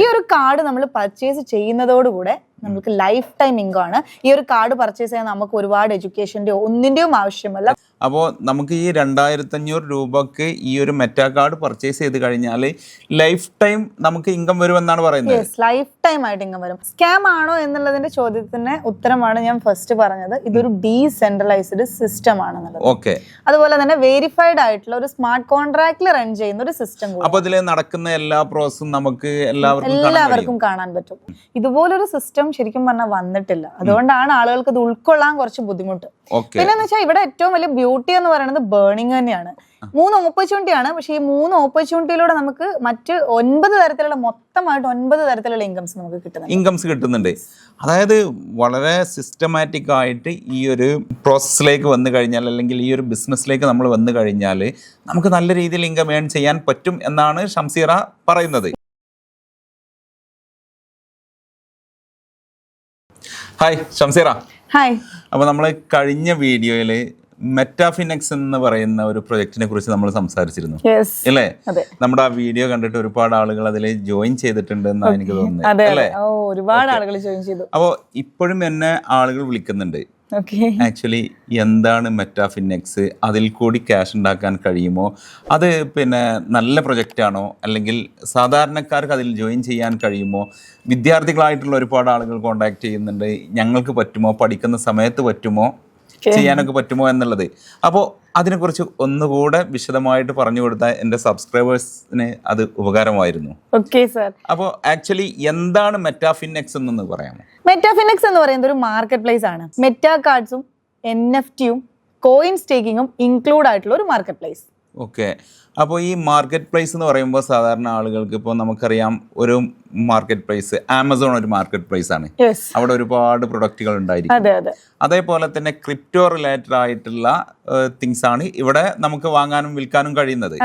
ഈ ഒരു കാർഡ് നമ്മൾ പർച്ചേസ് ചെയ്യുന്നതോടുകൂടെ നമുക്ക് ലൈഫ് ടൈം ഇൻകം ആണ്. ഈ ഒരു കാർഡ് പർച്ചേസ് ചെയ്യാൻ നമുക്ക് ഒരുപാട് എഡ്യൂക്കേഷന്റെയോ ഒന്നിന്റെയും ആവശ്യമല്ല. അപ്പോൾ നമുക്ക് ഈ രണ്ടായിരത്തഞ്ഞൂറ് രൂപക്ക് ഈ ഒരു മെറ്റാ കാർഡ് പർച്ചേസ് ചെയ്ത് കഴിഞ്ഞാൽ ലൈഫ് ടൈം നമുക്ക് ഇൻകം വരുമെന്നാണ് പറയുന്നത്? ലൈഫ് ടൈം ആയിട്ട് ഇൻകം വരും. സ്കാം ആണോ എന്നുള്ളതിന്റെ ചോദ്യത്തിന് ഉത്തരമാണ് ഞാൻ ഫസ്റ്റ് പറഞ്ഞത്. ഇതൊരു ഡീസെൻട്രലൈസ്ഡ് സിസ്റ്റം ആണെന്നുള്ളത്. ഓക്കെ അതുപോലെ തന്നെ വെരിഫൈഡ് ആയിട്ടുള്ള ഒരു സ്മാർട്ട് കോൺട്രാക്റ്റിൽ റൺ ചെയ്യുന്ന ഒരു സിസ്റ്റം അപ്പോൾ ഇതിൽ നടക്കുന്ന എല്ലാ പ്രോസസ്സും നമുക്ക് എല്ലാവർക്കും കാണാൻ എല്ലാവർക്കും കാണാൻ പറ്റും. ഇതുപോലൊരു സിസ്റ്റം ശരിക്കും പറഞ്ഞാൽ വന്നിട്ടില്ല. അതുകൊണ്ടാണ് ആളുകൾക്ക് ഇത് ഉൾക്കൊള്ളാൻ കുറച്ച് ബുദ്ധിമുട്ട്. പിന്നെ വെച്ചാൽ ഇവിടെ ഏറ്റവും വലിയ ബ്യൂട്ടി എന്ന് പറയുന്നത് ബേണിംഗ് തന്നെയാണ്. മൂന്ന് ഓപ്പർച്യൂണിറ്റിയാണ് പക്ഷേ ഈ മൂന്ന് ഓപ്പർച്യൂണിറ്റിയിലൂടെ നമുക്ക് മറ്റ് ഒൻപത് തരത്തിലുള്ള മൊത്തമായിട്ട് ഒൻപത് തരത്തിലുള്ള ഇൻകംസ് നമുക്ക് കിട്ടുന്നുണ്ട്. ഇൻകംസ് കിട്ടുന്നുണ്ട്. അതായത് വളരെ സിസ്റ്റമാറ്റിക് ആയിട്ട് ഈ ഒരു പ്രോസസ്സിലേക്ക് വന്നു കഴിഞ്ഞാൽ അല്ലെങ്കിൽ ഈ ഒരു ബിസിനസ്സിലേക്ക് നമ്മൾ വന്നു കഴിഞ്ഞാൽ നമുക്ക് നല്ല രീതിയിൽ ഇൻകം ഏൺ ചെയ്യാൻ പറ്റും എന്നാണ് ഷംസീറ പറയുന്നത്. ഹായ് ഷംസീറ. ഹായ് അപ്പോൾ നമ്മൾ കഴിഞ്ഞ വീഡിയോയിൽ മെറ്റാഫിനെക്സ് എന്ന് പറയുന്ന ഒരു പ്രൊജക്റ്റിനെ കുറിച്ച് നമ്മൾ സംസാരിച്ചിരുന്നു. അല്ലേ? നമ്മുടെ ആ വീഡിയോ കണ്ടിട്ട് ഒരുപാട് ആളുകൾ അതിൽ ജോയിൻ ചെയ്തിട്ടുണ്ട് എന്നാണ് എനിക്ക് തോന്നുന്നത്. അല്ലേ? ഒരുപാട് ആളുകൾ ജോയിൻ ചെയ്തു. അപ്പോൾ ഇപ്പോഴും എന്നെ ആളുകൾ വിളിക്കുന്നുണ്ട്. ആക്ച്വലി എന്താണ് മെറ്റാഫിനെക്സ് അതിൽ കൂടി ക്യാഷ് ഉണ്ടാക്കാൻ കഴിയുമോ? അത് പിന്നെ നല്ല പ്രൊജക്റ്റ് ആണോ? അല്ലെങ്കിൽ സാധാരണക്കാർക്ക് അതിൽ ജോയിൻ ചെയ്യാൻ കഴിയുമോ? വിദ്യാർത്ഥികളായിട്ടുള്ള ഒരുപാട് ആളുകൾ കോണ്ടാക്ട് ചെയ്യുന്നുണ്ട്. ഞങ്ങൾക്ക് പറ്റുമോ? പഠിക്കുന്ന സമയത്ത് പറ്റുമോ? ചെയ്യാനൊക്കെ പറ്റുമോ എന്നുള്ളത്. അപ്പോൾ അതിനെക്കുറിച്ച് ഒന്നുകൂടെ വിശദമായിട്ട് പറഞ്ഞു കൊടുത്താൽ എന്റെ സബ്സ്ക്രൈബേഴ്സിന് അത് ഉപകാരമായിരുന്നു. Okay sir. അപ്പോൾ ആക്ച്വലി എന്താണ് മെറ്റാഫിനെക്സ് എന്നൊന്ന് പറയാമോ? മെറ്റാഫിനെക്സ് എന്ന് പറയുന്നത് ഒരു മാർക്കറ്റ് പ്ലേസ് ആണ്. മെറ്റാ കാർഡ്സും എൻ എഫ് ടിയും കോയിൻ സ്റ്റേക്കിങ്ങും ഇൻക്ലൂഡ് ആയിട്ടുള്ള ഒരു മാർക്കറ്റ് പ്ലേസ്. ഓക്കെ. അപ്പോൾ ഈ മാർക്കറ്റ് പ്ലേസ് എന്ന് പറയുമ്പോൾ സാധാരണ ആളുകൾക്ക് ഇപ്പോൾ നമുക്കറിയാം ഒരു മാർക്കറ്റ് പ്ലേസ് ആമസോൺ ഒരു മാർക്കറ്റ് പ്ലേസ് ആണ്. അവിടെ ഒരുപാട് പ്രൊഡക്റ്റുകൾ ഉണ്ടായിരിക്കും. അതെ അതെ. അതേപോലെ തന്നെ ക്രിപ്റ്റോ റിലേറ്റഡ് ആയിട്ടുള്ള തിങ്സ് ആണ് ഇവിടെ നമുക്ക് വാങ്ങാനും വിൽക്കാനും കഴിയുന്നത്.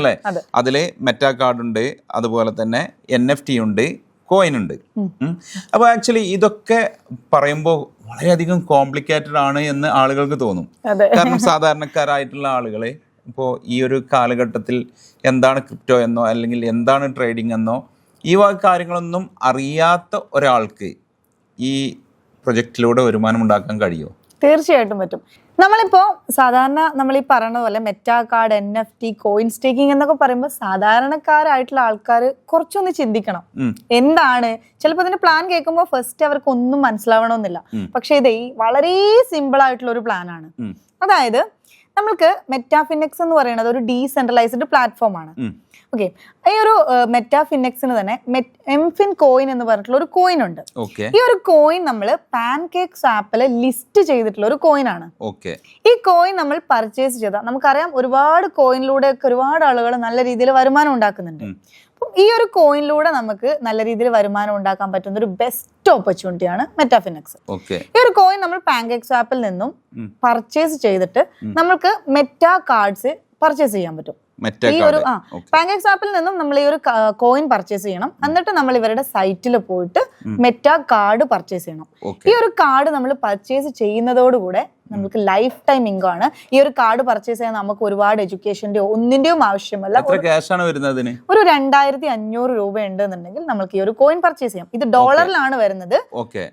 അല്ലേ? അതെ. അതിൽ മെറ്റാ കാർഡ് ഉണ്ട് അതുപോലെ തന്നെ എൻ എഫ് ടി ഉണ്ട് കോയിൻ ഉണ്ട്. അപ്പൊ അപ്പോൾ ആക്ച്വലി ഇതൊക്കെ പറയുമ്പോൾ വളരെയധികം കോംപ്ലിക്കേറ്റഡ് ആണ് എന്ന് ആളുകൾക്ക് തോന്നും. കാരണം സാധാരണക്കാരായിട്ടുള്ള ആളുകളെ ഇപ്പോൾ ഈ ഒരു കാലഘട്ടത്തിൽ എന്താണ് ക്രിപ്റ്റോ എന്നോ അല്ലെങ്കിൽ എന്താണ് ട്രേഡിംഗ് എന്നോ ഈ വക കാര്യങ്ങളൊന്നും അറിയാത്ത ഒരാൾക്ക് ഈ പ്രൊജക്റ്റിലൂടെ വരുമാനം ഉണ്ടാക്കാൻ കഴിയുമോ തീർച്ചയായിട്ടും പറ്റും. നമ്മളിപ്പോൾ സാധാരണ നമ്മൾ ഈ പറയുന്ന പോലെ meta card N F T coin staking എന്നൊക്കെ പറയുമ്പോൾ സാധാരണക്കാരായിട്ടുള്ള ആൾക്കാർ കുറച്ചൊന്ന് ചിന്തിക്കണം. എന്താണ്? ചിലപ്പോൾ അതിന്റെ പ്ലാൻ കേൾക്കുമ്പോൾ ഫസ്റ്റ് അവർക്ക് ഒന്നും മനസ്സിലാവണമെന്നില്ല പക്ഷേ ഇത് വളരെ സിമ്പിൾ ആയിട്ടുള്ള ഒരു പ്ലാനാണ് ആണ്. അതായത് നമ്മൾക്ക് മെറ്റാഫിനെക്സ് എന്ന് പറയുന്നത് ഒരു ഡീസെൻട്രലൈസ്ഡ് പ്ലാറ്റ്ഫോം ആണ്. ഓക്കെ ഈ ഒരു മെറ്റാഫിനെക്സിന് തന്നെ എംഫിൻ കോയിൻ എന്ന് പറഞ്ഞിട്ടുള്ള ഒരു കോയിൻ ഉണ്ട്. ഈ ഒരു കോയിൻ നമ്മൾ പാൻ കേക്ക്സ് ആപ്പിൽ ലിസ്റ്റ് ചെയ്തിട്ടുള്ള ഒരു കോയിൻ ആണ്. ഓക്കെ ഈ കോയിൻ നമ്മൾ പർച്ചേസ് ചെയ്താൽ നമുക്കറിയാം ഒരുപാട് കോയിനിലൂടെ ഒക്കെ ഒരുപാട് ആളുകൾ നല്ല രീതിയിൽ വരുമാനം ഉണ്ടാക്കുന്നുണ്ട്. അപ്പം ഈ ഒരു കോയിനിലൂടെ നമുക്ക് നല്ല രീതിയിൽ വരുമാനം ഉണ്ടാക്കാൻ പറ്റുന്ന ഒരു ബെസ്റ്റ് ഓപ്പർച്യൂണിറ്റിയാണ് മെറ്റാഫിനെക്സ് ഓക്കെ ഈ ഒരു കോയിൻ നമ്മൾ പാൻകേക്സ് ആപ്പിൽ നിന്നും പർച്ചേസ് ചെയ്തിട്ട് നമുക്ക് മെറ്റാ കാർഡ്സ് പർച്ചേസ് ചെയ്യാൻ പറ്റും. ഈ ഒരു ആ കാർഡ് ആപ്പിൽ നിന്നും നമ്മൾ ഈ ഒരു കോയിൻ പർച്ചേസ് ചെയ്യണം. എന്നിട്ട് നമ്മൾ ഇവരുടെ സൈറ്റിൽ പോയിട്ട് മെറ്റ കാർഡ് പർച്ചേസ് ചെയ്യണം. ഈ ഒരു കാർഡ് നമ്മൾ പർച്ചേസ് ചെയ്യുന്നതോടുകൂടെ നമുക്ക് ലൈഫ് ടൈം ഇൻകം ആണ്. ഈ ഒരു കാർഡ് പർച്ചേസ് ചെയ്യാൻ നമുക്ക് ഒരുപാട് എഡ്യൂക്കേഷന്റെ ഒന്നിന്റെയും ആവശ്യമല്ല. ഒരു രണ്ടായിരത്തി അഞ്ഞൂറ് രൂപ ഉണ്ട് എന്നുണ്ടെങ്കിൽ നമുക്ക് ഈ ഒരു കോയിൻ പർച്ചേസ് ചെയ്യാം. ഇത് ഡോളറിലാണ് വരുന്നത്. ഓക്കെ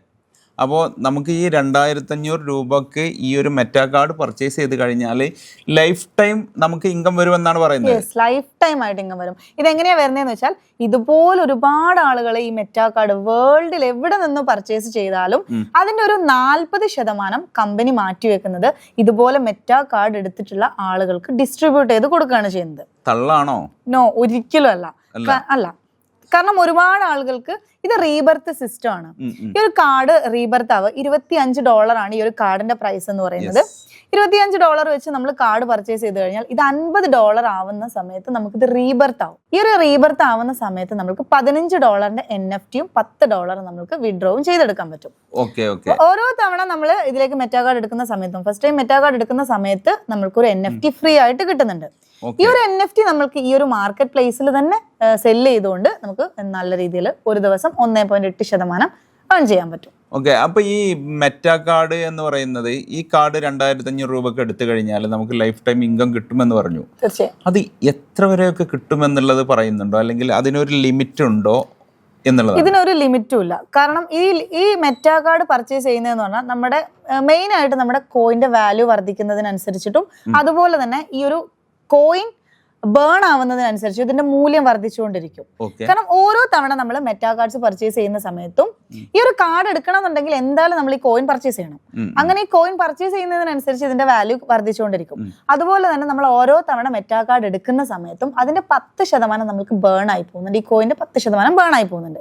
അപ്പോൾ നമുക്ക് ഈ രണ്ടായിരത്തഞ്ഞൂറ് രൂപക്ക് ഈ ഒരു മെറ്റാ കാർഡ് പർച്ചേസ് ചെയ്ത് കഴിഞ്ഞാൽ ലൈഫ് ടൈം നമുക്ക് ഇൻകം വരുമെന്നാണ് പറയുന്നത്? ലൈഫ് ടൈം ആയിട്ട് ഇൻകം വരും. ഇതെങ്ങനെയാ വരുന്നതെന്ന് വെച്ചാൽ ഇതുപോലെ ഒരുപാട് ആളുകൾ ഈ മെറ്റാ കാർഡ് വേൾഡിൽ എവിടെ നിന്ന് പർച്ചേസ് ചെയ്താലും അതിന്റെ ഒരു നാൽപ്പത് ശതമാനം കമ്പനി മാറ്റിവെക്കുന്നത് ഇതുപോലെ മെറ്റാ കാർഡ് എടുത്തിട്ടുള്ള ആളുകൾക്ക് ഡിസ്ട്രിബ്യൂട്ട് ചെയ്ത് കൊടുക്കുകയാണ് ചെയ്യുന്നത്. തള്ളാണോ? നോ ഒരിക്കലും അല്ല. അല്ല. കാരണം ഒരുപാട് ആളുകൾക്ക് ഇത് റീബർത്ത് സിസ്റ്റം ആണ്. ഈ ഒരു കാർഡ് റീബർത്ത് ആവുക. ഇരുപത്തി അഞ്ച് ഡോളർ ആണ് ഈ ഒരു കാർഡിന്റെ പ്രൈസ് എന്ന് പറയുന്നത്. ഇരുപത്തിയഞ്ച് ഡോളർ വെച്ച് നമ്മൾ കാർഡ് പർച്ചേസ് ചെയ്ത് കഴിഞ്ഞാൽ ഇത് അൻപത് ഡോളർ ആവുന്ന സമയത്ത് നമുക്ക് ഇത് റീബർത്ത് ആവും. ഈ ഒരു റീബർത്ത് ആവുന്ന സമയത്ത് നമുക്ക് പതിനഞ്ച് ഡോളറിന്റെ എൻ എഫ് ടിയും പത്ത് ഡോളർ നമുക്ക് വിഡ്രോവും ചെയ്തെടുക്കാൻ പറ്റും. ഓരോ തവണ നമ്മൾ ഇതിലേക്ക് മെറ്റാ കാർഡ് എടുക്കുന്ന സമയത്തും ഫസ്റ്റ് ടൈം മെറ്റാ കാർഡ് എടുക്കുന്ന സമയത്ത് നമ്മൾക്ക് ഒരു എൻ എഫ് ടി ഫ്രീ ആയിട്ട് കിട്ടുന്നുണ്ട്. ഈ ഒരു എൻ എഫ് ടി നമ്മൾക്ക് ഈ ഒരു മാർക്കറ്റ് പ്ലേസിൽ തന്നെ സെല്ല് ചെയ്തുകൊണ്ട് നമുക്ക് നല്ല രീതിയിൽ ഒരു ദിവസം ഒന്നേ പോയിന്റ് എട്ട് ശതമാനം ഏൺ ചെയ്യാൻ പറ്റും. ഓക്കെ അപ്പൊ ഈ മെറ്റ കാർഡ് എന്ന് പറയുന്നത് ഈ കാർഡ് രണ്ടായിരത്തി അഞ്ഞൂറ് രൂപക്ക് എടുത്തു കഴിഞ്ഞാൽ നമുക്ക് ലൈഫ് ടൈം ഇൻകം കിട്ടുമെന്ന് പറഞ്ഞു. അത് എത്ര വരെയൊക്കെ കിട്ടുമെന്നുള്ളത് പറയുന്നുണ്ടോ? അല്ലെങ്കിൽ അതിനൊരു ലിമിറ്റ് ഉണ്ടോ എന്നുള്ളതാണ്. ഇതിനൊരു ലിമിറ്റും ഇല്ല. കാരണം ഈ ഈ മെറ്റാ കാർഡ് പർച്ചേസ് ചെയ്യുന്നതെന്ന് പറഞ്ഞാൽ നമ്മുടെ മെയിൻ ആയിട്ട് നമ്മുടെ കോയിന്റെ വാല്യൂ വർദ്ധിക്കുന്നതിനനുസരിച്ചിട്ടും അതുപോലെ തന്നെ ഈ ഒരു കോയിൻ ബേൺ ആവുന്നതിനനുസരിച്ച് ഇതിന്റെ മൂല്യം വർദ്ധിച്ചുകൊണ്ടിരിക്കും. കാരണം ഓരോ തവണ നമ്മൾ മെറ്റാ കാർഡ്സ് പർച്ചേസ് ചെയ്യുന്ന സമയത്തും ഈ ഒരു കാർഡ് എടുക്കണമെന്നുണ്ടെങ്കിൽ എന്തായാലും നമ്മൾ ഈ കോയിൻ പർച്ചേസ് ചെയ്യണം. അങ്ങനെ ഈ കോയിൻ പർച്ചേസ് ചെയ്യുന്നതിനനുസരിച്ച് ഇതിന്റെ വാല്യൂ വർദ്ധിച്ചുകൊണ്ടിരിക്കും. അതുപോലെ തന്നെ നമ്മൾ ഓരോ തവണ മെറ്റാ കാർഡ് എടുക്കുന്ന സമയത്തും അതിന്റെ പത്ത് ശതമാനം നമുക്ക് ബേൺ ആയി പോകുന്നുണ്ട്. ഈ കോയിന്റെ പത്ത് ശതമാനം ബേൺ ആയി പോകുന്നുണ്ട്.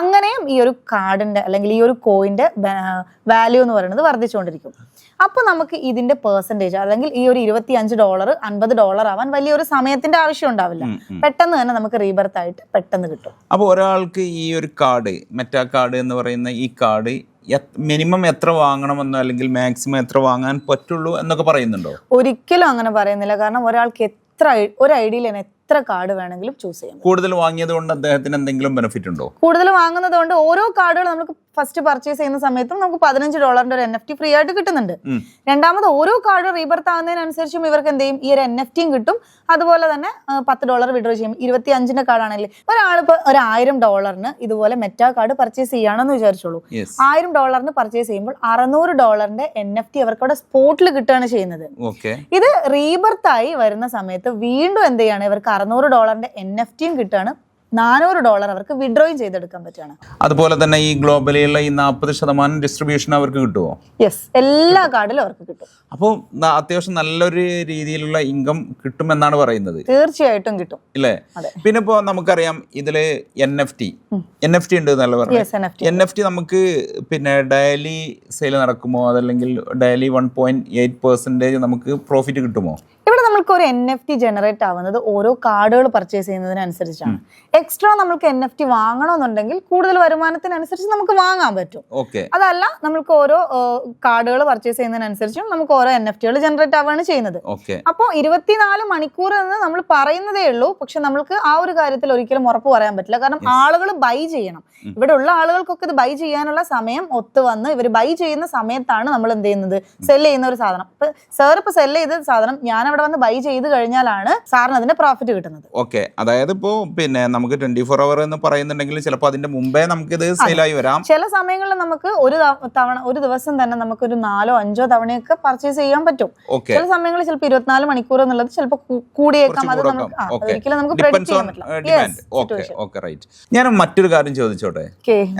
അങ്ങനെയും ഈ ഒരു കാർഡിന്റെ അല്ലെങ്കിൽ ഈ ഒരു കോയിന്റെ വാല്യൂ എന്ന് പറയുന്നത് വർദ്ധിച്ചുകൊണ്ടിരിക്കും. അപ്പൊ നമുക്ക് ഇതിന്റെ പെർസെന്റേജ് അല്ലെങ്കിൽ ഈ ഒരു ഇരുപത്തി അഞ്ച് ഡോളർ അൻപത് ഡോളർ ആവാൻ വലിയൊരു സമയത്തിന്റെ ആവശ്യം ഉണ്ടാവില്ല. പെട്ടെന്ന് തന്നെ നമുക്ക് റീബർത്ത് ആയിട്ട് പെട്ടെന്ന് കിട്ടും. അപ്പോൾ ഒരാൾക്ക് ഈ ഒരു കാർഡ് മെറ്റാ കാർഡ് എന്ന് പറയുന്ന ഈ കാർഡ് മിനിമം എത്ര വാങ്ങണമെന്നോ അല്ലെങ്കിൽ മാക്സിമം എത്ര വാങ്ങാൻ പറ്റുള്ളൂ എന്നൊക്കെ പറയുന്നുണ്ടോ? ഒരിക്കലും അങ്ങനെ പറയുന്നില്ല. കാരണം ഒരാൾക്ക് എത്ര ഒരു ഐഡിയയിൽ തന്നെ എത്ര കാർഡ് വേണമെങ്കിലും ചൂസ് ചെയ്യാം കൂടുതൽ വാങ്ങിയത് കൊണ്ട് അദ്ദേഹത്തിന് എന്തെങ്കിലും ബെനിഫിറ്റ് ഉണ്ടോ? കൂടുതൽ വാങ്ങുന്നത് കൊണ്ട് ഓരോ കാർഡുകൾ നമുക്ക് ഫസ്റ്റ് പർച്ചേസ് ചെയ്യുന്ന സമയത്തും നമുക്ക് പതിനഞ്ച് ഡോളറിന്റെ ഒരു എൻ എഫ് ടി ഫ്രീ ആയിട്ട് കിട്ടുന്നുണ്ട്. രണ്ടാമത് ഓരോ കാർഡ് റീബർത്ത് ആകുന്നതിനനുസരിച്ചും ഇവർക്ക് എന്ത് ചെയ്യും? ഈ ഒരു എൻ എഫ് ടിയും കിട്ടും. അതുപോലെ തന്നെ പത്ത് ഡോളർ വിഡ്രോ ചെയ്യും. ഇരുപത്തി അഞ്ചിന്റെ കാർഡാണെങ്കിൽ ഒരാളിപ്പോ ഒരു ആയിരം ഡോളറിന് ഇതുപോലെ മെറ്റാ കാർഡ് പർച്ചേസ് ചെയ്യുകയാണെന്ന് വിചാരിച്ചോളൂ. ആയിരം ഡോളറിന് പർച്ചേസ് ചെയ്യുമ്പോൾ അറുന്നൂറ് ഡോളറിന്റെ എൻ എഫ് ടി അവർക്ക് അവിടെ സ്പോട്ടിൽ കിട്ടുകയാണ് ചെയ്യുന്നത്. ഇത് റീബർത്ത് ആയി വരുന്ന സമയത്ത് വീണ്ടും എന്ത് ചെയ്യാണ്? ഇവർക്ക് അറുന്നൂറ് ഡോളറിന്റെ എൻ എഫ് ടിയും കിട്ടുകയാണ്. നാനൂറ് ഡോളർ അവർക്ക് വിഡ്രോയും ചെയ്തെടുക്കാൻ പറ്റുകയാണ്. അതുപോലെ തന്നെ ഈ ഗ്ലോബലിയുള്ള ഈ നാൽപ്പത് ശതമാനം ഡിസ്ട്രിബ്യൂഷൻ അവർക്ക് കിട്ടുമോ യെസ് എല്ലാ കാർഡിലും അവർക്ക് കിട്ടും. അപ്പോൾ അത്യാവശ്യം നല്ലൊരു രീതിയിലുള്ള ഇൻകം കിട്ടുമെന്നാണ് പറയുന്നത്. തീർച്ചയായിട്ടും കിട്ടും. ഇല്ലേ? പിന്നെ ഇപ്പോ നമുക്കറിയാം ഇതിൽ N F T. N F T ഉണ്ട് എന്നല്ല പറഞ്ഞു? എൻ എഫ് ടി നമുക്ക് പിന്നെ ഡെയിലി സെയിൽ നടക്കുമോ? അതല്ലെങ്കിൽ daily one point eight percentage നമുക്ക് പ്രോഫിറ്റ് കിട്ടുമോ? നമ്മൾക്ക് ഒരു എൻ എഫ് ടി ജനറേറ്റ് ആവുന്നത് ഓരോ കാർഡുകൾ പർച്ചേസ് ചെയ്യുന്നതിനനുസരിച്ചാണ്. എക്സ്ട്രാ നമ്മൾക്ക് എൻ എഫ് ടി വാങ്ങണമെന്നുണ്ടെങ്കിൽ കൂടുതൽ വരുമാനത്തിനനുസരിച്ച് നമുക്ക് വാങ്ങാൻ പറ്റും. അതല്ല നമ്മൾക്ക് ഓരോ കാർഡുകൾ പർച്ചേസ് ചെയ്യുന്നതിനനുസരിച്ചും നമുക്ക് ഓരോ എൻ എഫ് ടികൾ ജനറേറ്റ് ആവുകയാണ് ചെയ്യുന്നത്. അപ്പോൾ ഇരുപത്തിനാല് മണിക്കൂർ എന്ന് നമ്മൾ പറയുന്നതേ ഉള്ളൂ. പക്ഷെ നമ്മൾക്ക് ആ ഒരു കാര്യത്തിൽ ഒരിക്കലും ഉറപ്പ് പറയാൻ പറ്റില്ല. കാരണം ആളുകൾ ബൈ ചെയ്യണം. ഇവിടെ ഉള്ള ആളുകൾക്കൊക്കെ ഇത് ബൈ ചെയ്യാനുള്ള സമയം ഒത്തു വന്ന് ഇവർ ബൈ ചെയ്യുന്ന സമയത്താണ് നമ്മൾ എന്ത് ചെയ്യുന്നത്? സെൽ ചെയ്യുന്ന ഒരു സാധനം. ഇപ്പൊ സാർ ഇപ്പൊ സെൽ ചെയ്ത സാധനം ഞാൻ അവിടെ വന്ന് ബൈ ചെയ്ത് കഴിഞ്ഞാലാണ് സാറിന് അതിന്റെ പ്രോഫിറ്റ് കിട്ടുന്നത്. ഓക്കെ അതായത് ഇപ്പോ പിന്നെ നമുക്ക് ട്വന്റി ഫോർ അവർ എന്ന് പറയുന്നുണ്ടെങ്കിൽ ചിലപ്പോൾ അതിന്റെ മുമ്പേ നമുക്ക് ഇത് സെയിലായി വരാം. ചില സമയങ്ങളിൽ നമുക്ക് ഒരു തവണ ഒരു ദിവസം തന്നെ നമുക്ക് ഒരു നാലോ അഞ്ചോ തവണയൊക്കെ പർച്ചേസ് ചെയ്യാൻ പറ്റും. ചില സമയങ്ങളിൽ ചിലപ്പോൾ ഇരുപത്തിനാല് മണിക്കൂർ എന്നുള്ളത് ചിലപ്പോൾ കൂടിയേക്കാം. അത് നമുക്ക് ഒരിക്കലും നമുക്ക് ഡിപ്പെൻസ് ചെയ്യാൻ പറ്റില്ല. റൈറ്റ് ഞാൻ മറ്റൊരു കാര്യം ചോദിച്ചോട്ടെ?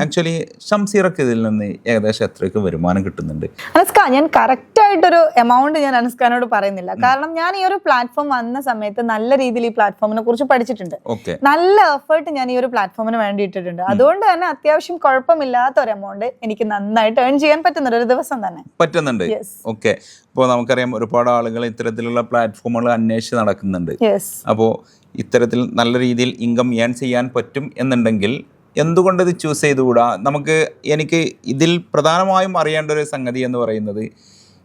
ആക്ച്വലി ഷംസീറക്ക് ഇതിൽ നിന്ന് ഏകദേശം എത്രയൊക്കെ വരുമാനം കിട്ടുന്നുണ്ട്? അനുസ്ക ഞാൻ കറക്റ്റ് ആയിട്ടൊരു എമൗണ്ട് ഞാൻ അനസ്കാനോട് പറയുന്നില്ല. കാരണം ഞാൻ ഈ ഒരു പ്ലാറ്റ്ഫോം വന്ന സമയത്ത് നല്ല രീതിയിൽ ഈ പ്ലാറ്റ്ഫോമിനെ കുറിച്ച് പഠിച്ചിട്ടുണ്ട്. നല്ല എഫേർട്ട് ഞാൻ ഈ ഒരു പ്ലാറ്റ്ഫോമിന് വേണ്ടി ഇട്ടിട്ടുണ്ട്. അതുകൊണ്ട് തന്നെ അത്യാവശ്യം കുഴപ്പമില്ലാത്ത ഒരു എമൗണ്ട് എനിക്ക് നന്നായിട്ട് ഏൺ ചെയ്യാൻ പറ്റുന്നുണ്ട് ഒരു ദിവസം തന്നെ. പറ്റുന്നുണ്ട്. ഓക്കെ ഇപ്പോൾ നമുക്കറിയാം ഒരുപാട് ആളുകൾ ഇത്തരത്തിലുള്ള പ്ലാറ്റ്ഫോമുകൾ അന്വേഷിച്ച് നടക്കുന്നുണ്ട്. അപ്പോ അപ്പോൾ ഇത്തരത്തിൽ നല്ല രീതിയിൽ ഇൻകം ഏൺ ചെയ്യാൻ പറ്റും എന്നുണ്ടെങ്കിൽ എന്തുകൊണ്ട് ഇത് ചൂസ് ചെയ്തുകൂടാ? നമുക്ക് എനിക്ക് ഇതിൽ പ്രധാനമായും അറിയേണ്ട ഒരു സംഗതി എന്ന് പറയുന്നത്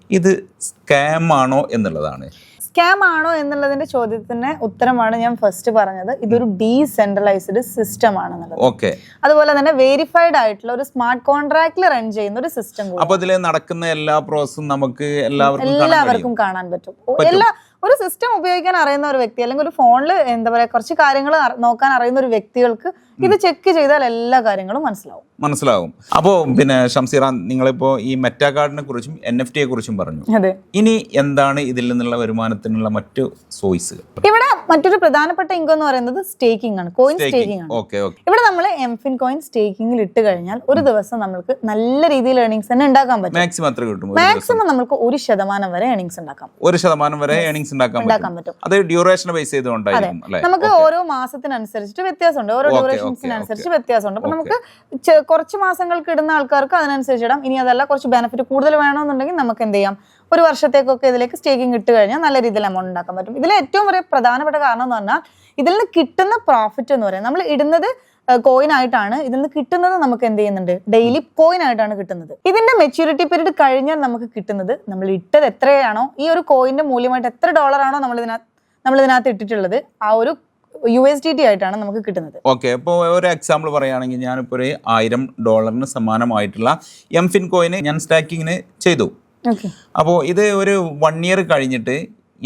ഇത് സ്കാം ആണോ എന്നുള്ളതാണ്. സ്കാം ആണോ എന്നുള്ളതിന്റെ ചോദ്യത്തിന് ഉത്തരമാണ് ഞാൻ ഫസ്റ്റ് പറഞ്ഞത്. ഇതൊരു ഡീസെൻട്രലൈസ്ഡ് സിസ്റ്റം ആണെന്നുള്ളത്. ഓക്കെ. അതുപോലെ തന്നെ വെരിഫൈഡ് ആയിട്ടുള്ള ഒരു സ്മാർട്ട് കോൺട്രാക്റ്റിൽ റൺ ചെയ്യുന്ന ഒരു സിസ്റ്റം അപ്പൊ ഇതിൽ നടക്കുന്ന എല്ലാ പ്രോസസ്സും നമുക്ക് എല്ലാവർക്കും കാണാൻ പറ്റും. എല്ലാ ഒരു സിസ്റ്റം ഉപയോഗിക്കാൻ അറിയുന്ന ഒരു വ്യക്തി അല്ലെങ്കിൽ ഒരു ഫോണിൽ എന്താ പറയാ കുറച്ച് കാര്യങ്ങൾ നോക്കാൻ അറിയുന്ന ഒരു വ്യക്തികൾക്ക് ഇത് ചെക്ക് ചെയ്താൽ എല്ലാ കാര്യങ്ങളും മനസ്സിലാവും. മനസ്സിലാവും. അപ്പോൾ പിന്നെ ഷംസീറ നിങ്ങളിപ്പോൾ ഈ മെറ്റാ കാർഡിനെ കുറിച്ചും എൻ എഫ് ടിയെ കുറിച്ചും പറഞ്ഞു. അതെ. ഇനി എന്താണ് ഇതിൽ നിന്നുള്ള വരുമാനത്തിനുള്ള മറ്റു സോയ്സുകൾ ഇവിടെ മറ്റൊരു പ്രധാനപ്പെട്ട ഇൻകം എന്ന് പറയുന്നത് സ്റ്റേക്കിംഗ് ആണ്. കോയിൻ സ്റ്റേക്കിംഗ് ആണ്. ഓക്കെ ഓക്കെ ഇവിടെ നമ്മൾ എംഫിൻ കോയിൻ സ്റ്റേക്കിംഗിൽ ഇട്ട് കഴിഞ്ഞാൽ ഒരു ദിവസം നമുക്ക് നല്ല രീതിയിൽ ഏണിങ്സ് തന്നെ ഉണ്ടാക്കാൻ പറ്റും. മാക്സിമം എത്ര കിട്ടും മാക്സിമം നമുക്ക് ഒരു ശതമാനം വരെ ഏണിങ്സ് ഉണ്ടാക്കാം. ഒരു ശതമാനം വരെ ഏണിങ്സ് ഉണ്ടാക്കാൻ പറ്റും. അത് ഡ്യൂറേഷനെ ബേസ് ചെയ്തുകൊണ്ടാണ് അല്ലേ? നമുക്ക് ഓരോ മാസത്തിനനുസരിച്ചിട്ട് വ്യത്യാസമുണ്ട്. ഓരോ Okay, ഡ്യൂറേഷൻസിനനുസരിച്ച് okay, വ്യത്യാസമുണ്ട്. അപ്പൊ നമുക്ക് കുറച്ച് മാസങ്ങൾക്ക് ഇടുന്ന ആൾക്കാർക്ക് അതിനനുസരിച്ച് ഇടാം. ഇനി അതല്ല കുറച്ച് ബെനിഫിറ്റ് കൂടുതൽ വേണമെന്നുണ്ടെങ്കിൽ നമുക്ക് എന്ത് ചെയ്യാം? ഒരു വർഷത്തേക്കൊക്കെ ഇതിലേക്ക് സ്റ്റേക്കിംഗ് ഇട്ട് കഴിഞ്ഞാൽ നല്ല രീതിയിൽ എമൗണ്ട് ഉണ്ടാക്കാൻ പറ്റും. ഇതിലെ ഏറ്റവും വലിയ പ്രധാനപ്പെട്ട കാരണം എന്ന് പറഞ്ഞാൽ ഇതിൽ നിന്ന് കിട്ടുന്ന പ്രോഫിറ്റ് എന്ന് പറയുന്നത് നമ്മൾ ഇടുന്നത് കോയിൻ ആയിട്ടാണ്. ഇതിൽ നിന്ന് കിട്ടുന്നത് നമുക്ക് എന്ത് ചെയ്യുന്നുണ്ട്? ഡെയിലി കോയിൻ ആയിട്ടാണ് കിട്ടുന്നത്. ഇതിന്റെ മെച്യൂരിറ്റി പീരീഡ് കഴിഞ്ഞാൽ നമുക്ക് കിട്ടുന്നത് നമ്മൾ ഇട്ടത് എത്രയാണോ ഈ ഒരു കോയിന്റെ മൂല്യമായിട്ട് എത്ര ഡോളർ ആണോ നമ്മൾ ഇതിനകത്ത് നമ്മൾ ഇതിനകത്ത് ഇട്ടിട്ടുള്ളത് ആ ഒരു യു എസ് ഡി ടി ആയിട്ടാണ് നമുക്ക് കിട്ടുന്നത്. ഓക്കെ ഇപ്പോൾ ഒരു എക്സാമ്പിൾ പറയുകയാണെങ്കിൽ ഞാനിപ്പോൾ ഒരു ആയിരം ഡോളറിന് സമാനമായിട്ടുള്ള എം ഫിൻ കോയിന് ഞാൻ സ്റ്റാക്കിങ്ങിന് ചെയ്തു. അപ്പോൾ ഇത് ഒരു വൺ ഇയർ കഴിഞ്ഞിട്ട്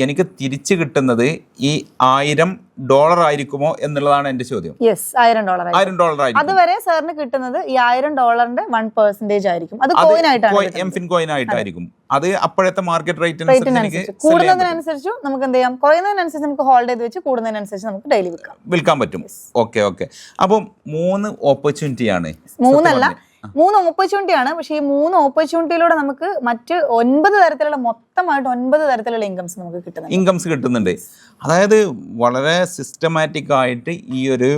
എനിക്ക് തിരിച്ചു കിട്ടുന്നത് ഈ ആയിരം ഡോളർ ആയിരിക്കുമോ എന്നുള്ളതാണ് എന്റെ ചോദ്യം. യെസ് ആയിരം ഡോളർ ആയിരം ഡോളർ ആയിരിക്കും. അതുവരെ സാറിന് കിട്ടുന്നത് ഈ ആയിരം ഡോളറിന്റെ വൺ പെർസെന്റേജ് ആയിരിക്കും. അത് കോയിൻ ആയിട്ടാണ് എം ഫിൻ കോയിൻ ആയിട്ടായിരിക്കും. അത് അപ്പോഴത്തെ മാർക്കറ്റ് റേറ്റ് റേറ്റിനനുസരിച്ച് കൂടുന്നതിനനുസരിച്ച് നമുക്ക് എന്ത് ചെയ്യാം? കുറയുന്നതിനനുസരിച്ച് നമുക്ക് ഹോൾഡ് ചെയ്ത് വെച്ച് കൂടുന്നതിനനുസരിച്ച് നമുക്ക് ഡെയിലി വിൽക്കാം. വിൽക്കാൻ പറ്റും. ഓക്കെ ഓക്കെ അപ്പം മൂന്ന് ഓപ്പർച്യൂണിറ്റി ആണ്. മൂന്നല്ല മൂന്ന് ഓപ്പർച്യൂണിറ്റി ആണ്. പക്ഷേ ഈ മൂന്ന് ഓപ്പർച്യൂണിറ്റിയിലൂടെ നമുക്ക് മറ്റ് ഒൻപത് തരത്തിലുള്ള മൊത്തമായിട്ട് ഒൻപത് തരത്തിലുള്ള ഇൻകംസ് നമുക്ക് കിട്ടുന്നുണ്ട്. ഇൻകംസ് കിട്ടുന്നുണ്ട്. അതായത് വളരെ സിസ്റ്റമാറ്റിക് ആയിട്ട് ഈ ഒരു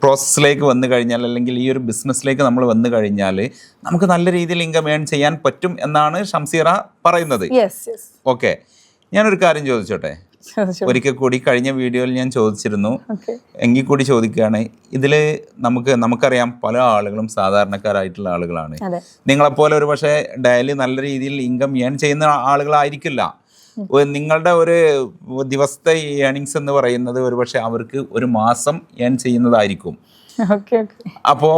പ്രോസസ്സിലേക്ക് വന്നു കഴിഞ്ഞാൽ അല്ലെങ്കിൽ ഈ ഒരു ബിസിനസ്സിലേക്ക് നമ്മൾ വന്നു കഴിഞ്ഞാൽ നമുക്ക് നല്ല രീതിയിൽ ഇൻകം ഏൺ ചെയ്യാൻ പറ്റും എന്നാണ് ഷംസീറ പറയുന്നത്. ഓക്കെ ഞാനൊരു കാര്യം ചോദിച്ചോട്ടെ? ഒരിക്കൽ കൂടി കഴിഞ്ഞ വീഡിയോയിൽ ഞാൻ ചോദിച്ചിരുന്നു. എങ്കിൽ കൂടി ചോദിക്കുകയാണ് ഇതിൽ നമുക്ക് നമുക്കറിയാം പല ആളുകളും സാധാരണക്കാരായിട്ടുള്ള ആളുകളാണ്. നിങ്ങളെപ്പോലെ ഒരു പക്ഷേ ഡെയിലി നല്ല രീതിയിൽ ഇൻകം ഏൺ ചെയ്യുന്ന ആളുകളായിരിക്കില്ല. നിങ്ങളുടെ ഒരു ദിവസത്തെ ഏണിങ്സ് എന്ന് പറയുന്നത് ഒരു പക്ഷെ അവർക്ക് ഒരു മാസം ഏൺ ചെയ്യുന്നതായിരിക്കും. അപ്പോ അവരുടെ അപ്പോൾ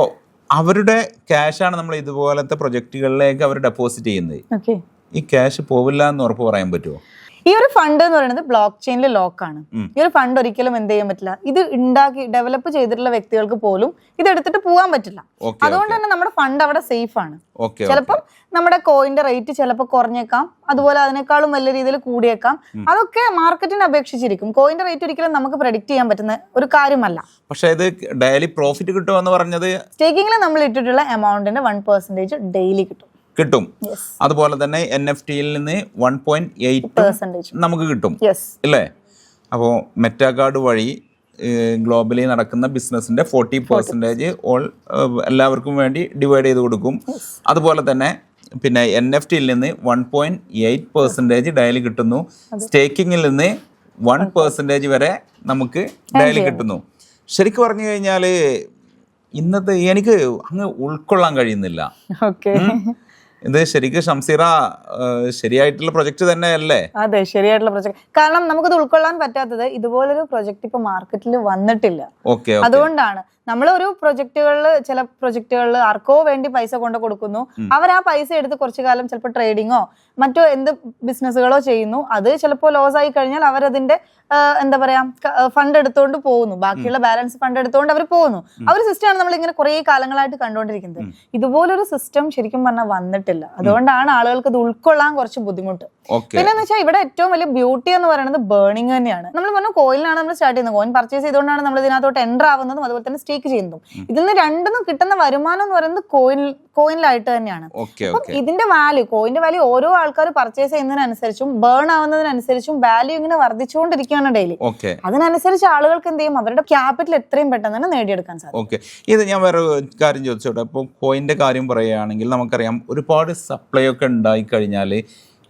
അവരുടെ ക്യാഷാണ് നമ്മൾ ഇതുപോലത്തെ പ്രൊജക്റ്റുകളിലേക്ക് അവർ ഡെപ്പോസിറ്റ് ചെയ്യുന്നത്. ഈ ക്യാഷ് പോവില്ല എന്ന് ഉറപ്പ് പറയാൻ പറ്റുമോ ഈ ഒരു ഫണ്ട് എന്ന് പറയുന്നത് ബ്ലോക്ക് ചെയിനിൽ ലോക്കാണ്. ഈ ഒരു ഫണ്ട് ഒരിക്കലും എന്ത് ചെയ്യാൻ പറ്റില്ല. ഇത് ഉണ്ടാക്കി ഡെവലപ്പ് ചെയ്തിട്ടുള്ള വ്യക്തികൾക്ക് പോലും ഇത് എടുത്തിട്ട് പോകാൻ പറ്റില്ല. അതുകൊണ്ട് തന്നെ നമ്മുടെ ഫണ്ട് അവിടെ സേഫ് ആണ്. ചിലപ്പം നമ്മുടെ കോയിന്റെ റേറ്റ് ചിലപ്പോൾ കുറഞ്ഞേക്കാം. അതുപോലെ അതിനേക്കാളും വലിയ രീതിയിൽ കൂടിയേക്കാം. അതൊക്കെ മാർക്കറ്റിനെ അപേക്ഷിച്ചിരിക്കും. കോയിന്റെ റേറ്റ് ഒരിക്കലും നമുക്ക് പ്രഡിക്റ്റ് ചെയ്യാൻ പറ്റുന്ന ഒരു കാര്യമല്ല. പക്ഷേ ഇത് ഡെയിലി പ്രോഫിറ്റ് കിട്ടുമെന്ന് പറഞ്ഞത് സ്റ്റേക്കിംഗിൽ നമ്മൾ ഇട്ടിട്ടുള്ള എമൗണ്ടിന്റെ വൺ പെർസെന്റേജ് ഡെയിലി കിട്ടും. കിട്ടും. അതുപോലെ തന്നെ എൻ എഫ് ടിയിൽ നിന്ന് വൺ പോയിന്റ് എയ്റ്റ് നമുക്ക് കിട്ടും. ഇല്ലേ? അല്ലേ അപ്പോൾ മെറ്റാകാർഡ് വഴി ഗ്ലോബലി നടക്കുന്ന ബിസിനസ്സിന്റെ ഫോർട്ടി പെർസെന്റേജ് ഓൾ എല്ലാവർക്കും വേണ്ടി ഡിവൈഡ് ചെയ്ത് കൊടുക്കും. അതുപോലെ തന്നെ പിന്നെ എൻ എഫ് ടിയിൽ നിന്ന് one point eight percentage daily കിട്ടുന്നു. സ്റ്റേക്കിങ്ങിൽ നിന്ന് വൺ പെർസെന്റേജ് വരെ നമുക്ക് ഡയലി കിട്ടുന്നു. ശരിക്കും പറഞ്ഞു കഴിഞ്ഞാൽ ഇന്നത്തെ എനിക്ക് അങ്ങ് ഉൾക്കൊള്ളാൻ കഴിയുന്നില്ല. ഇത് ശരിക്കും ഷംസീറ ശരിയായിട്ടുള്ള പ്രൊജക്ട് തന്നെയല്ലേ? അതെ ശരിയായിട്ടുള്ള പ്രൊജക്ട്. കാരണം നമുക്കത് ഉൾക്കൊള്ളാൻ പറ്റാത്തത് ഇതുപോലൊരു പ്രൊജക്ട് ഇപ്പൊ മാർക്കറ്റിൽ വന്നിട്ടില്ല. ഓക്കെ. അതുകൊണ്ടാണ് നമ്മൾ ഒരു പ്രൊജക്ടുകളിൽ ചില പ്രൊജക്ടുകളിൽ ആർക്കോ വേണ്ടി പൈസ കൊണ്ട് കൊടുക്കുന്നു. അവർ ആ പൈസ എടുത്ത് കുറച്ചു കാലം ചിലപ്പോൾ ട്രേഡിങ്ങോ മറ്റോ എന്ത് ബിസിനസ്സുകളോ ചെയ്യുന്നു. അത് ചിലപ്പോൾ ലോസ് ആയി കഴിഞ്ഞാൽ അവരതിന്റെ എന്താ പറയാ ഫണ്ട് എടുത്തുകൊണ്ട് പോകുന്നു. ബാക്കിയുള്ള ബാലൻസ് ഫണ്ട് എടുത്തുകൊണ്ട് അവർ പോകുന്നു. ആ ഒരു സിസ്റ്റമാണ് നമ്മൾ ഇങ്ങനെ കുറെ കാലങ്ങളായിട്ട് കണ്ടുകൊണ്ടിരിക്കുന്നത് ഇതുപോലൊരു സിസ്റ്റം ശരിക്കും പറഞ്ഞാൽ വന്നിട്ടില്ല. അതുകൊണ്ടാണ് ആളുകൾക്ക് ഇത് ഉൾക്കൊള്ളാൻ കുറച്ച് ബുദ്ധിമുട്ട്. പിന്നെ എന്ന് വെച്ചാൽ ഇവിടെ ഏറ്റവും വലിയ ബ്യൂട്ടി എന്ന് പറയുന്നത് ബേണിംഗ് തന്നെയാണ്. നമ്മൾ പറഞ്ഞു കോയിലാണ് നമ്മൾ സ്റ്റാർട്ട് ചെയ്യുന്നത്. കോയിൻ പർച്ചേസ് ചെയ്തുകൊണ്ടാണ് നമ്മൾ ഇതിനകത്തോട്ട് എന്റർ ആവുന്നതും അതുപോലെ തന്നെ സ്റ്റേക്ക് ചെയ്യുന്നതും. ഇതിൽ നിന്ന് രണ്ടിനും കിട്ടുന്ന വരുമാനം എന്ന് പറയുന്നത് കോയിൻ കോയിനിലായിട്ട് തന്നെയാണ്. അപ്പം ഇതിന്റെ വാല്യൂ കോയിന്റെ വാല്യൂ ഓരോ ആൾക്കാർ പർച്ചേസ് ചെയ്യുന്നതിനനുസരിച്ചും ബേൺ ആവുന്നതിനനുസരിച്ചും വാല്യൂ ഇങ്ങനെ വർദ്ധിച്ചുകൊണ്ടിരിക്കുകയാണ് ഡെയിലി ഓക്കെ. അതിനനുസരിച്ച് ആളുകൾക്ക് എന്ത് ചെയ്യും? അവരുടെ ക്യാപിറ്റൽ എത്രയും പെട്ടെന്ന് തന്നെ നേടിയെടുക്കാൻ സാധിക്കും. ഓക്കെ. ഇത് ഞാൻ വേറെ കാര്യം ചോദിച്ചോട്ടെ? ഇപ്പോൾ കോയിന്റെ കാര്യം പറയുകയാണെങ്കിൽ നമുക്കറിയാം ഒരുപാട് സപ്ലൈ ഒക്കെ ഉണ്ടായി കഴിഞ്ഞാൽ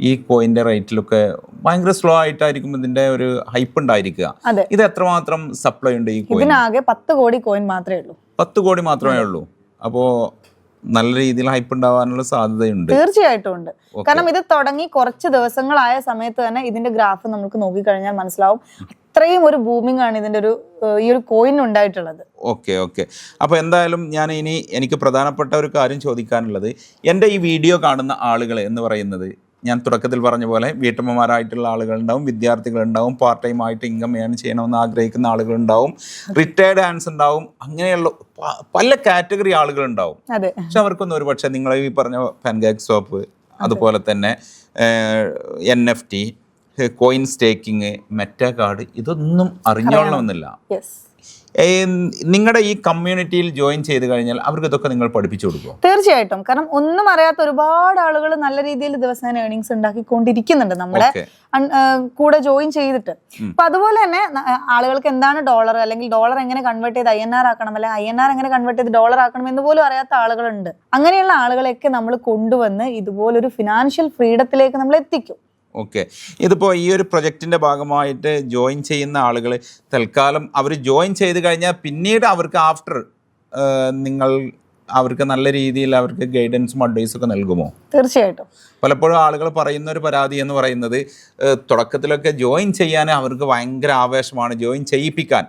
ഈ കോയിന്റെ റേറ്റിലൊക്കെ ഭയങ്കര സ്ലോ ആയിട്ടായിരിക്കും ഇതിന്റെ ഒരു ഹൈപ്പ് ഉണ്ടായിരിക്കുക. ഇത് എത്രമാത്രം സപ്ലൈ ഉണ്ട് ഈ കോയിൻ ആകെ പത്ത് കോടി കോയിൻ മാത്രമേ ഉള്ളൂ. പത്ത് കോടി മാത്രമേ ഉള്ളൂ. അപ്പോ നല്ല രീതിയിൽ ഹൈപ്പ് ഉണ്ടാവാനുള്ള സാധ്യതയുണ്ട്. തീർച്ചയായിട്ടും ഉണ്ട്. കാരണം ഇത് തുടങ്ങി കുറച്ച് ദിവസങ്ങളായ സമയത്ത് തന്നെ ഇതിന്റെ ഗ്രാഫ് നമുക്ക് നോക്കിക്കഴിഞ്ഞാൽ മനസ്സിലാവും. അത്രയും ഒരു ബൂമിംഗ് ആണ് ഇതിന്റെ ഒരു ഈ ഒരു കോയിൻ ഉണ്ടായിട്ടുള്ളത്. ഓക്കെ ഓക്കെ അപ്പോൾ എന്തായാലും ഞാൻ ഇനി എനിക്ക് പ്രധാനപ്പെട്ട ഒരു കാര്യം ചോദിക്കാനുള്ളത്. എന്റെ ഈ വീഡിയോ കാണുന്ന ആളുകൾ എന്ന് പറയുന്നത് ഞാൻ തുടക്കത്തിൽ പറഞ്ഞ പോലെ വീട്ടമ്മമാരായിട്ടുള്ള ആളുകളുണ്ടാവും വിദ്യാർത്ഥികളുണ്ടാവും പാർട്ട് ടൈം ആയിട്ട് ഇൻകം ഏൺ ചെയ്യണമെന്ന് ആഗ്രഹിക്കുന്ന ആളുകളുണ്ടാവും റിട്ടയർഡ് ആൻസ് ഉണ്ടാവും അങ്ങനെയുള്ള പല കാറ്റഗറി ആളുകളുണ്ടാവും. പക്ഷെ അവർക്കൊന്നും ഒരു പക്ഷേ നിങ്ങൾ ഈ പറഞ്ഞ പാൻകാക്ക് സോപ്പ് അതുപോലെ തന്നെ N F T coin staking Meta card ഇതൊന്നും അറിഞ്ഞോളണമെന്നില്ല. നിങ്ങളുടെ ഈ കമ്മ്യൂണിറ്റിയിൽ ജോയിൻ ചെയ്ത് കഴിഞ്ഞാൽ അവർക്ക് ഇതൊക്കെ നിങ്ങൾ പഠിപ്പിച്ചു കൊടുക്കുക തീർച്ചയായിട്ടും. കാരണം ഒന്നും അറിയാത്ത ഒരുപാട് ആളുകൾ നല്ല രീതിയിൽ ദിവസേന ഏണിങ്സ് ഉണ്ടാക്കിക്കൊണ്ടിരിക്കുന്നുണ്ട്. നമ്മുടെ കൂടെ ജോയിൻ ചെയ്തിട്ട്. അപ്പൊ അതുപോലെ തന്നെ ആളുകൾക്ക് എന്താണ് ഡോളർ അല്ലെങ്കിൽ ഡോളർ എങ്ങനെ കൺവേർട്ട് ചെയ്ത് ഐ എൻ ആർ ആക്കണം അല്ലെങ്കിൽ ഐ എൻ ആർ എങ്ങനെ കൺവേർട്ട് ചെയ്ത് ഡോളർ ആക്കണം എന്ന് പോലും അറിയാത്ത ആളുകളുണ്ട്. അങ്ങനെയുള്ള ആളുകളെയൊക്കെ നമ്മൾ കൊണ്ടുവന്ന് ഇതുപോലൊരു ഫിനാൻഷ്യൽ ഫ്രീഡത്തിലേക്ക് നമ്മൾ എത്തിക്കും ഓക്കെ. ഇതിപ്പോൾ ഈ ഒരു പ്രൊജക്റ്റിന്റെ ഭാഗമായിട്ട് ജോയിൻ ചെയ്യുന്ന ആളുകൾ തൽക്കാലം അവർ ജോയിൻ ചെയ്ത് കഴിഞ്ഞാൽ പിന്നീട് അവർക്ക് ആഫ്റ്റർ നിങ്ങൾ അവർക്ക് നല്ല രീതിയിൽ അവർക്ക് ഗൈഡൻസും അഡ്വൈസും ഒക്കെ നൽകുമോ? തീർച്ചയായിട്ടും. പലപ്പോഴും ആളുകൾ പറയുന്ന ഒരു പരാതി എന്ന് പറയുന്നത് തുടക്കത്തിലൊക്കെ ജോയിൻ ചെയ്യാൻ അവർക്ക് ഭയങ്കര ആവേശമാണ്. ജോയിൻ ചെയ്യിപ്പിക്കാൻ.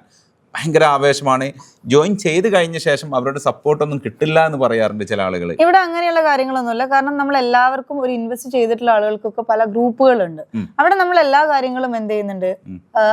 ഭയങ്കര ആവേശമാണ്. ജോയിൻ ചെയ്ത് കഴിഞ്ഞ ശേഷം അവരുടെ സപ്പോർട്ടൊന്നും കിട്ടില്ല എന്ന് പറയാറുണ്ട് ചില ആളുകൾ ഇവിടെ അങ്ങനെയുള്ള കാര്യങ്ങളൊന്നുമില്ല കാരണം നമ്മൾ എല്ലാവർക്കും ഒരു ഇൻവെസ്റ്റ് ചെയ്തിട്ടുള്ള ആളുകൾക്കൊക്കെ പല ഗ്രൂപ്പുകളുണ്ട്. അവിടെ നമ്മൾ എല്ലാ കാര്യങ്ങളും എന്ത് ചെയ്യുന്നുണ്ട്.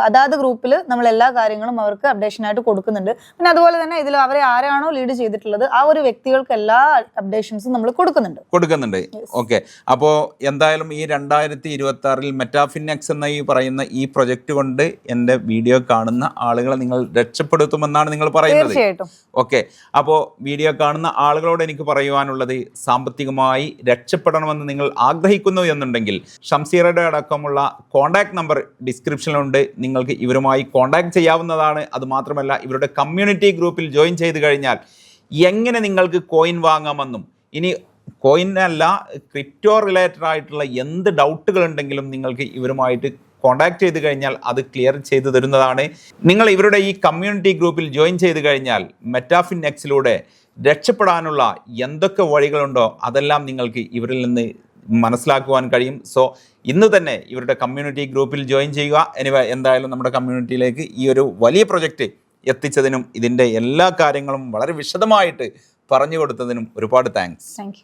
അതാത് ഗ്രൂപ്പിൽ നമ്മൾ എല്ലാ കാര്യങ്ങളും അവർക്ക് അപ്ഡേഷൻ ആയിട്ട് കൊടുക്കുന്നുണ്ട്. പിന്നെ അതുപോലെ തന്നെ ഇതിൽ അവരെ ആരാണോ ലീഡ് ചെയ്തിട്ടുള്ളത് ആ ഒരു വ്യക്തികൾക്ക് എല്ലാ അപ്ഡേഷൻസും നമ്മൾ കൊടുക്കുന്നുണ്ട്. കൊടുക്കുന്നുണ്ട്. ഓക്കെ അപ്പോൾ എന്തായാലും ഈ രണ്ടായിരത്തി ഇരുപത്തി ആറിൽ മെറ്റാഫിനെക്സ് എന്ന ഈ പറയുന്ന ഈ പ്രൊജക്റ്റ് കൊണ്ട് എന്റെ വീഡിയോ കാണുന്ന ആളുകളെ നിങ്ങൾ രക്ഷപ്പെടുത്തുമെന്നാണ് നിങ്ങൾ പറയുന്നത്. ഓക്കെ. അപ്പോൾ വീഡിയോ കാണുന്ന ആളുകളോട് എനിക്ക് പറയുവാനുള്ളത് സാമ്പത്തികമായി രക്ഷപ്പെടണമെന്ന് നിങ്ങൾ ആഗ്രഹിക്കുന്നു എന്നുണ്ടെങ്കിൽ ഷംസീറയുടെ അടക്കമുള്ള കോൺടാക്ട് നമ്പർ ഡിസ്ക്രിപ്ഷനിലുണ്ട്. നിങ്ങൾക്ക് ഇവരുമായി കോൺടാക്ട് ചെയ്യാവുന്നതാണ്. അതുമാത്രമല്ല ഇവരുടെ കമ്മ്യൂണിറ്റി ഗ്രൂപ്പിൽ ജോയിൻ ചെയ്ത് കഴിഞ്ഞാൽ എങ്ങനെ നിങ്ങൾക്ക് കോയിൻ വാങ്ങാമെന്നും ഇനി കോയിനല്ല ക്രിപ്റ്റോ റിലേറ്റഡ് ആയിട്ടുള്ള എന്ത് ഡൗട്ടുകൾ ഉണ്ടെങ്കിലും നിങ്ങൾക്ക് ഇവരുമായിട്ട് കോൺടാക്ട് ചെയ്ത് കഴിഞ്ഞാൽ അത് ക്ലിയർ ചെയ്തു തരുന്നതാണ്. നിങ്ങൾ ഇവരുടെ ഈ കമ്മ്യൂണിറ്റി ഗ്രൂപ്പിൽ ജോയിൻ ചെയ്ത് കഴിഞ്ഞാൽ മെറ്റാഫിൻ എക്സിലൂടെ രക്ഷപ്പെടാനുള്ള എന്തൊക്കെ വഴികളുണ്ടോ അതെല്ലാം നിങ്ങൾക്ക് ഇവരിൽ നിന്ന് മനസ്സിലാക്കുവാൻ കഴിയും. സോ ഇന്ന് തന്നെ ഇവരുടെ കമ്മ്യൂണിറ്റി ഗ്രൂപ്പിൽ ജോയിൻ ചെയ്യുക. എനിവ എന്തായാലും നമ്മുടെ കമ്മ്യൂണിറ്റിയിലേക്ക് ഈ ഒരു വലിയ പ്രൊജക്റ്റ് എത്തിച്ചതിനും ഇതിന്റെ എല്ലാ കാര്യങ്ങളും വളരെ വിശദമായിട്ട് പറഞ്ഞു കൊടുത്തതിനും ഒരുപാട് താങ്ക്സ് താങ്ക്